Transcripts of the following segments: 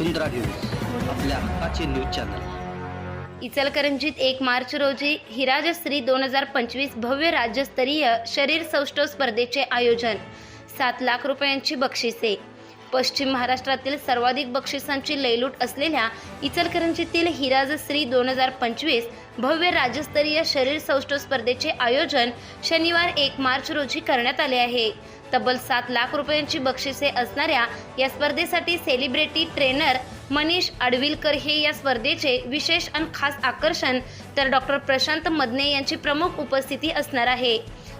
वसुंधरा news आपल्या हक्काचे news channel. इचलकरंजीत एक मार्च रोजी हिराजश्री दोन हजार पंचवीस भव्य राज्यस्तरीय शरीर सौष्ठव स्पर्धेचे आयोजन. सात लाख रुपयांची बक्षिसे. पश्चिम महाराष्ट्रातील सर्वाधिक बक्षिसांची लयलूट असलेल्या इचलकरंजीतील हिराज श्री दोन हजार पंचवीस भव्य राज्यस्तरीय शरीर सौष्ठव स्पर्धेचे आयोजन शनिवार एक मार्च रोजी करण्यात आले आहे. तब्बल सात लाख रुपयांची बक्षिसे असणाऱ्या या स्पर्धेसाठी सेलिब्रिटी ट्रेनर मनीष आडविलकर हे या स्पर्धेचे विशेष आणि खास आकर्षण तर डॉक्टर प्रशांत मदने यांची प्रमुख उपस्थिती असणार आहे.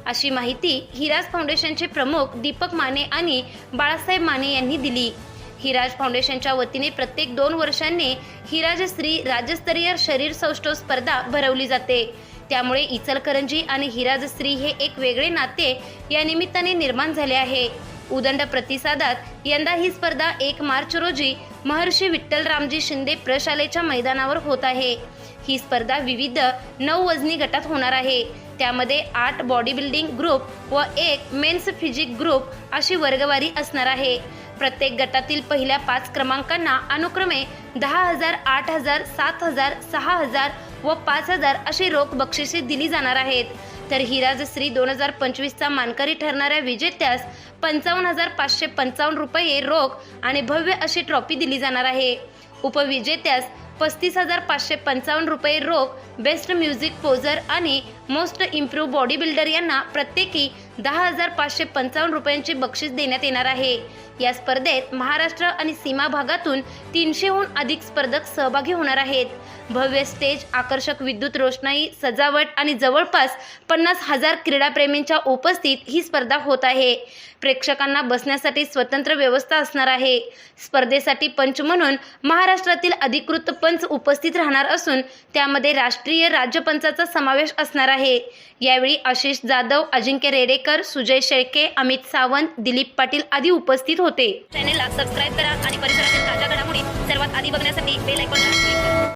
अशी माहिती हिराज फाउंडेशनचे प्रमुख दीपक माने आणि बाळासाहेब माने यांनी दिली. हिराज फाउंडेशनच्या वतीने प्रत्येक दोन वर्षांनी हिराज स्त्री राज्यस्तरीय शरीर सौष्ठव स्पर्धा भरवली जाते. त्यामुळे इचलकरंजी आणि हिराज स्त्री हे एक वेगळे नाते या निमित्ताने निर्माण झाले आहे. उदंड प्रतिसादात यंदा ही स्पर्धा एक मार्च रोजी महर्षी विठ्ठलरामजी शिंदे प्रशालेच्या मैदानावर होत आहे. ही स्पर्धा विविध नऊ वजनी गटात होणार आहे. त्यामध्ये आठ बॉडी बिल्डिंग ग्रुप व एक मेन्स फिजिक ग्रुप अशी वर्गवारी असणार आहे. प्रत्येक गटातील पहिल्या पाच क्रमांकांना अनुक्रमे दहा हजार आठ हजार सात हजार सहा हजार व पाच हजार अशी रोख बक्षिसे दिली जाणार आहेत. तर हिराजश्री दोन हजार पंचवीसचा मानकरी ठरणाऱ्या विजेत्यास पंचावन्न हजार पाचशे पंचावन्न रुपये रोख आणि भव्य अशी ट्रॉफी दिली जाणार आहे. उपविजेत्यास पस्तीस हजार पाचशे पंचावन्न रुपये रोख बेस्ट म्युझिक पोझर आणि मोस्ट इम्प्रूव्ह बॉडी बिल्डर यांना प्रत्येकी दहा हजार पाचशे पंचावन्न रुपयांचे बक्षीस देण्यात येणार आहे. या स्पर्धेत महाराष्ट्र आणि सीमा भागातून तीनशेहून अधिक स्पर्धक सहभागी होणार आहेत. भव्य स्टेज आकर्षक विद्युत रोषणाई सजावट आणि जवळपास पन्नास हजार क्रीडाप्रेमींच्या उपस्थित ही स्पर्धा होत आहे. प्रेक्षकांना बसण्यासाठी स्वतंत्र व्यवस्था असणार आहे. स्पर्धेसाठी पंच म्हणून महाराष्ट्रातील अधिकृत पंच उपस्थित राहणार असून त्यामध्ये राष्ट्रीय राज्यपंचाचा समावेश असणार आहे. यावेळी आशिष जाधव अजिंक्य रेडेकर सुजय शेळके अमित सावंत दिलीप पाटील आदी उपस्थित होते. चॅनेलला सबस्क्राईब करा आणि परिसरातील ताज्या घडामोडी सर्वात आधी बघण्यासाठी बेल आयकॉनला